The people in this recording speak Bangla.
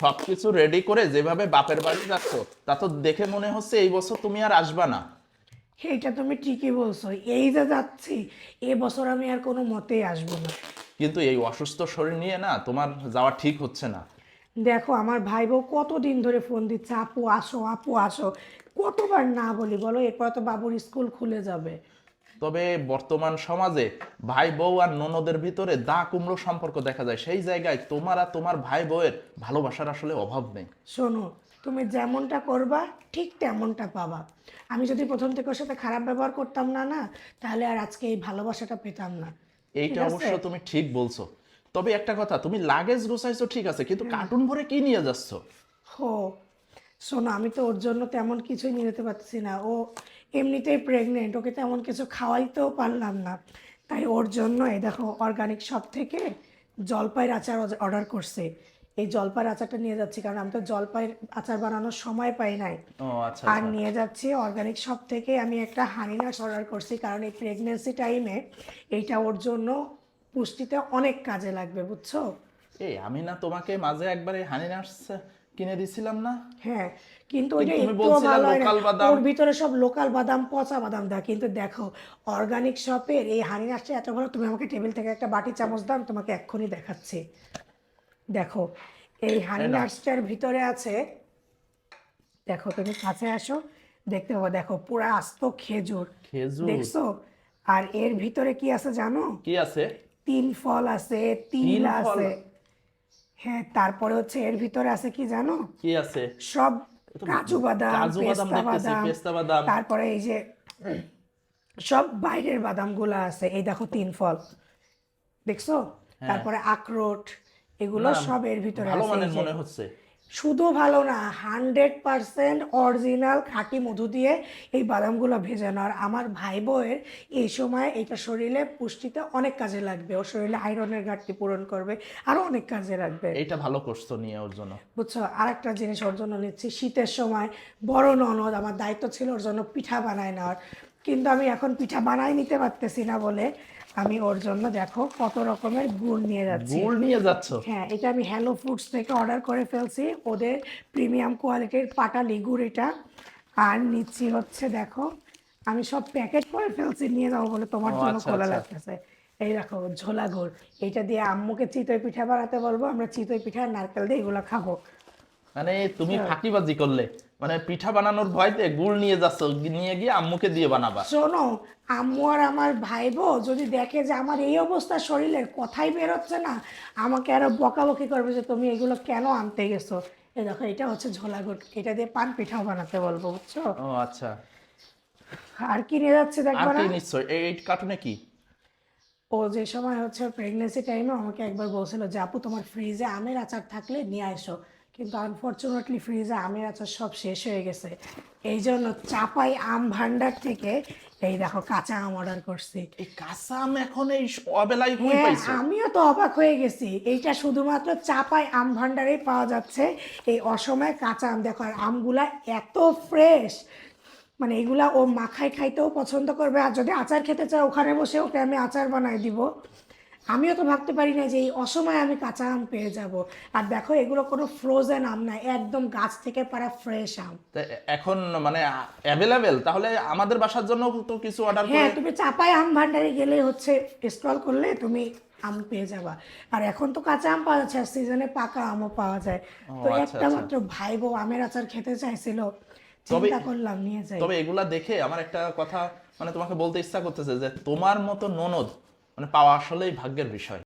সবকিছু রেডি করে যেভাবে বাপের বাড়ি যাচ্ছ তা তো দেখে মনে হচ্ছে এই বছর তুমি আর আসবা না। এইটা তুমি ঠিকই বলছো। এই যে যাচ্ছি এ বছর আমি আর কোনো মতেই আসব না। কিন্তু এই অসুস্থ শরীর নিয়ে না তোমার যাওয়া ঠিক হচ্ছে না। দেখো আমার ভাই বউ কতদিন ধরে ফোন দিচ্ছে আপু আসো আপু আসো। কতবার না বলি বলো এরপর তো বাবুর স্কুল খুলে যাবে। তবে বর্তমান সমাজে ভাই বউ আর ননদের ভিতরে দা কুমড়ো সম্পর্ক দেখা যায়। সেই জায়গায় তোমার আর তোমার ভাই বউয়ের ভালোবাসার আসলে অভাব নেই। শোনো তুমি যেমনটা করবা ঠিক তেমনটা পাবা। আমি যদি প্রথম থেকে ওর সাথে খারাপ ব্যবহার করতাম না না তাহলে আর আজকে এই ভালোবাসাটা পেতাম না। এইটা অবশ্য তুমি ঠিক বলছো। তবে একটা কথা তুমি লাগেজ গুছাইছো ঠিক আছে কিন্তু কার্টুন ভরে কি নিয়ে যাচ্ছ? হো শোনো আমি তো ওর জন্য তেমন কিছুই নিয়ে যেতে পারছি না। ও এমনিতেই প্রেগনেন্ট ওকে তেমন কিছু খাওয়াইতেও পারলাম না। তাই ওর জন্য এই দেখো অর্গানিক শপ থেকে জলপাইয়ের আচার অর্ডার করছে। এই জলপাইয়ের আচারটা নিয়ে যাচ্ছি কারণ আমি তো জলপাইয়ের আচার বানানোর সময় পাই নাই। আচ্ছা আর নিয়ে যাচ্ছি অর্গানিক শপ থেকে আমি একটা হানি নাটস অর্ডার করছি কারণ এই প্রেগনেন্সি টাইমে এইটা ওর জন্য পুষ্টিতে অনেক কাজে লাগবে বুঝছ? এই আমি না তোমাকে মাঝে একবারে হানি নাটস কিনে দিছিলাম না। হ্যাঁ কিন্তু তুমি একটুও বলছিলে ভালো হয় না। ওর ভিতরে সব লোকাল বাদাম পচা বাদাম দেয়। কিন্তু দেখো অর্গানিক শপের এই হানি নাটসটা এত ভালো তুমি আমাকে টেবিল থেকে একটা বাটি চামচ দাও তোমাকে এক্ষুনি দেখাচ্ছি। দেখো এই হানি। নাটসটার ভিতরে আছে দেখো তুমি কাছে আসো দেখতে পাবো দেখো পুরো আস্ত খেজুর। খেজুর? দেখছ? আর এর ভিতরে কি আছে জানো? কি আছে? তিল ফল আছে তিল আছে। হ্যাঁ তারপরে হচ্ছে এর ভিতরে আছে কি জানো? কি আছে? সব কাজু বাদাম কাজু বাদাম পেস্তা দেখতেছি, বাদাম। পেস্তা বাদাম। তারপরে এই যে সব বাইরের বাদাম বাদামগুলো আছে। এই দেখো তিন ফল। দেখছ? তারপরে আখরোট এগুলো হ্যাঁ। সব এর ভিতরে আছে মনে হচ্ছে। শুধু ভালো না হান্ড্রেড পারসেন্ট অরিজিনাল খাঁটি মধু দিয়ে এই বাদামগুলো ভেজানো। আর আমার ভাই বউয়ের এই সময় এটা শরীরে পুষ্টিতে অনেক কাজে লাগবে। ওর শরীরে আয়রনের ঘাটতি পূরণ করবে আরও অনেক কাজে লাগবে এটা ভালো করছ নিয়ে ওর জন্য। বুঝছ? আর একটা জিনিস ওর জন্য নিচ্ছি। শীতের সময় বড় ননদ আমার দায়িত্ব ছিল ওর জন্য পিঠা বানায় নেওয়ার। কিন্তু আমি এখন পিঠা বানাই নিতে পারতেছি না বলে আমি ওর জন্য দেখো কত রকমের গুড় নিয়ে যাচ্ছি। গুড় নিয়ে যাচ্ছ? হ্যাঁ এটা আমি হ্যালো ফুডস থেকে অর্ডার করে ফেলছি। ওদের প্রিমিয়াম কোয়ালিটির পাটালি গুড় এটা। আর নিচ্ছি হচ্ছে দেখো আমি সব প্যাকেট করে ফেলছি নিয়ে যাব বলে তোমার জন্য আচ্ছা, খোলা আচ্ছা। লাগতেছে। এই দেখো ঝোলা গুড়। এটা দিয়ে আম্মুকে চিতই পিঠা বানাতে বলব আমরা চিতই পিঠা নারকেল দিয়ে এগুলো খাব। মানে তুমি হ্যাঁ। ফাঁকিবাজি করলে। মানে পিঠা বানানোর ভয়তে গুড় নিয়ে যাচ্ছ নিয়ে গিয়ে আম্মুকে দিয়ে বানাবা। শোনো আম্মু আর আমার ভাই বউ যদি দেখে যে আমার এই অবস্থা শরীরের কথাই বেরোচ্ছে না আমাকে আরও বকাবকি করবে যে তুমি এগুলো কেন আনতে গেছো? এই দেখো এটা হচ্ছে ঝোলা গুড়। এটা দিয়ে পান পিঠাও বানাতে বলব বুঝছ? ও আচ্ছা। আর কি নিয়ে যাচ্ছে আর না? কি নিশ্চয় এই এই কার্টুনে কি? ও যে সময় হচ্ছে প্রেগনেন্সি টাইমে আমাকে একবার বলছিল যে আপু তোমার ফ্রিজে আমের আচার থাকলে নিয়ে আসো কিন্তু আনফর্চুনেটলি ফ্রিজে আমের আচার সব শেষ হয়ে গেছে। এই জন্য চাপাই আম ভান্ডার থেকে এই দেখো কাঁচা আম অর্ডার করছি। এই কাঁচা আম এখন এই অবেলায় কই হ্যাঁ পাইছো। আমিও তো অবাক হয়ে গেছি। এইটা শুধুমাত্র চাপাই আম ভান্ডারেই পাওয়া যাচ্ছে। এই অসময়ে কাঁচা আম দেখো আর আমগুলা এত ফ্রেশ মানে এগুলা ও মাখাই খাইতেও পছন্দ করবে। আর যদি আচার খেতে চায় ওখানে বসে ওকে আমি আচার বানাই দিব। আমিও তো ভাবতে পারি না যে এই অসময়ে আমি কাঁচা আম পেয়ে যাব। আর দেখো এগুলো কোনো ফ্রোজেন আম না একদম গাছ থেকে পারা ফ্রেশ আম। এখন মানে অ্যাভেলেবেল তাহলে আমাদের বাসার জন্য তো কিছু অর্ডার করে হ্যাঁ তুমি চাপাই আম ভান্ডারে গেলে হচ্ছে স্ক্রল করলে তুমি আম পেয়ে যাবা। আর এখন তো কাঁচা আম পাওয়া যাচ্ছে আর সিজনে পাকা আমও পাওয়া যায়। তো আচ্ছা, একটা আচ্ছা। মাত্র ভাই বউ আমের আচার খেতে চাইছিল চিন্তা করলাম নিয়ে যাই। তবে এগুলা দেখে আমার একটা কথা মানে তোমাকে বলতে ইচ্ছা করতেছে যে তোমার মতো ননদ মানে পাওয়া আসলেই ভাগ্যের বিষয়।